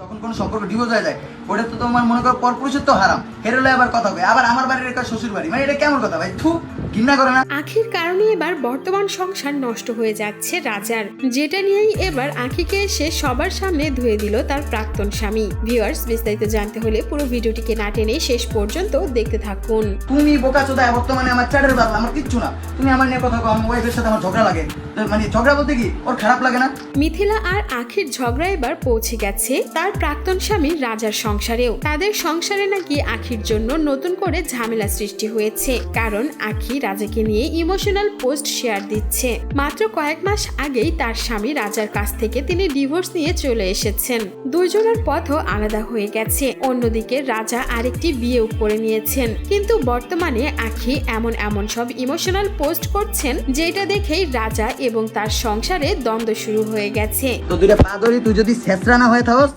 যখন কোনো সম্পর্ক ডিভোর্স হয়ে যায়। ওটা তো তোমার মনে করো পরপুরুষের তো হারাম। হেরলে আবার কথা হবে। আবার আমার বাড়ির একটা শ্বশুর বাড়ি। মানে এটা কেমন কথা ভাই? থু ঘৃণা করে না। আখির কারণে এবার বর্তমান সংসার নষ্ট হয়ে যাচ্ছে রাজার। যেটা নিয়েই এবার আখিকে এসে সবার সামনে ধুয়ে দিল তার প্রাক্তন স্বামী। ভিউয়ার্স বিস্তারিত জানতে হলে পুরো ভিডিওটিকে না টেনে শেষ পর্যন্ত দেখতে থাকুন। তুমি বোকা চোদায় বর্তমানে আমার বাবা আমার কিচ্ছু না। তুমি আমার নিয়ে কথা ওয়াইফের সাথে আমার ঝগড়া লাগে। মানে ঝগড়া বলতে কি? ওর খারাপ লাগে না? মিথিলা আর আখির ঝগড়া এবার পৌঁছে গেছে তার প্রাক্তন স্বামী রাজার সংসারেও। তাদের সংসারে নাকি আখির জন্য নতুন করে ঝামেলা সৃষ্টি হয়েছে। কারণ আখি রাজাকে নিয়ে ইমোশনাল পোস্ট শেয়ার দিচ্ছে। মাত্র কয়েক মাস আগেই তার স্বামী রাজার কাছ থেকে তিনি ডিভোর্স নিয়ে চলে এসেছেন। দুইজনের পথও আলাদা হয়ে গেছে। অন্যদিকে রাজা আরেকটি বিয়েও করে নিয়েছেন। কিন্তু বর্তমানে আখি এমন এমন সব ইমোশনাল পোস্ট করছেন, যেটা দেখেই রাজা এবং তার সংসারে দ্বন্দ্ব শুরু হয়ে গেছে। তুই যদি শেষরা না হয়ে থাকস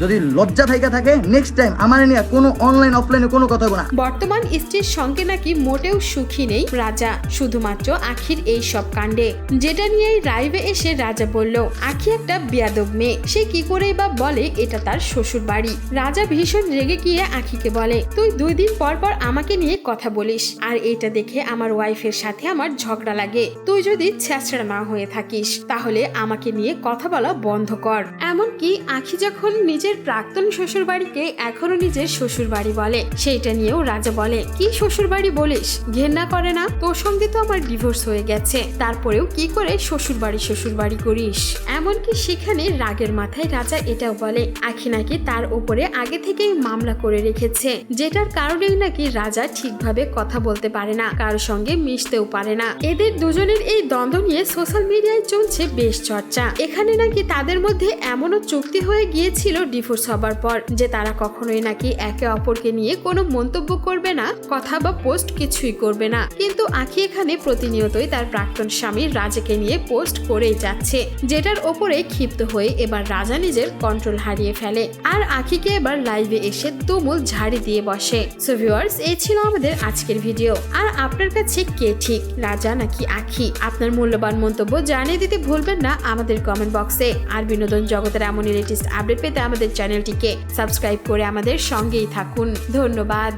যদি লজ্জা থাইকা থাকে নেক্সট টাইম আমার নিয়ে কোনো অনলাইন অফলাইনে কোনো কথা না। বর্তমান স্ত্রীর সঙ্গে নাকি মোটেও সুখী নেই রাজা, শুধুমাত্র আখির এই সব কাণ্ডে। যেটা নিয়ে রাইভে এসে রাজা বলল, আখি একটা বিয়াদব মেয়ে, সে কি করেই বা বলে এটা তার শ্বশুর বাড়ি রাজা ভীষণ রেগে গিয়ে আখিকে বলে, তুই দুই দিন পর পর আমাকে নিয়ে কথা বলিস, আর এটা দেখে আমার ওয়াইফের সাথে আমার ঝগড়া লাগে। তুই যদি ছেঁচড়া না হয়ে থাকিস, তাহলে আমাকে নিয়ে কথা বলা বন্ধ কর। এমনকি আখি যখন নিজের প্রাক্তন শ্বশুর বাড়িকে এখনও নিজের শ্বশুর বাড়ি বলে। সেইটা নিয়েও রাজা বলে, কি শ্বশুর বাড়ি বলিস? ঘেন্না করে না? তোর সঙ্গে তো আমার ডিভোর্স হয়ে গেছে। তারপরেও কি করে শ্বশুর বাড়ি শ্বশুর বাড়ি করিস? এমনকি সেখানে রাগের মাথায় রাজা এটাও বলে, আখি নাকি তার উপরে আগে থেকেই মামলা করে রেখেছে। যেটার কারণেই নাকি রাজা ঠিকভাবে কথা বলতে পারে না কারোর সঙ্গে মিশতেও পারে না। এদের দুজনের এই দ্বন্দ্ব নিয়ে সোশ্যাল মিডিয়ায় চলছে বেশ চর্চা। এখানে নাকি তাদের মধ্যে এমনও চুক্তি হয়ে গিয়েছিল ডিভোর্স হবার পর যে তারা কখনোই নাকি একে অপরকে নিয়ে কোনো মন্তব্য করবে না, কথা বা পোস্ট কিছুই করবে না। কিন্তু আখি এখানে প্রতিনিয়তই তার প্রাক্তন স্বামী রাজাকে নিয়ে পোস্ট করেই যাচ্ছে, যেটার ওপরে ক্ষিপ্ত হয়ে এবার রাজা নিজের কন্ট্রোল হারিয়ে ফেলে। আর আখিকে এবার লাইভে এসে তুমুল ঝাড়ি দিয়ে বসে। সো ভিউয়ার্স এই ছিল আমাদের আজকের ভিডিও আর আপনার কাছে কে ঠিক রাজা নাকি আখি? আপনার মূল্যবান মন্তব্য জানিয়ে দিতে ভুলবেন না আমাদের কমেন্ট বক্সে আর বিনোদন জগতের এমনই লেটেস্ট আপডেট পেতে আমাদের চ্যানেলটিকে সাবস্ক্রাইব করে আমাদের সঙ্গেই থাকুন। ধন্যবাদ।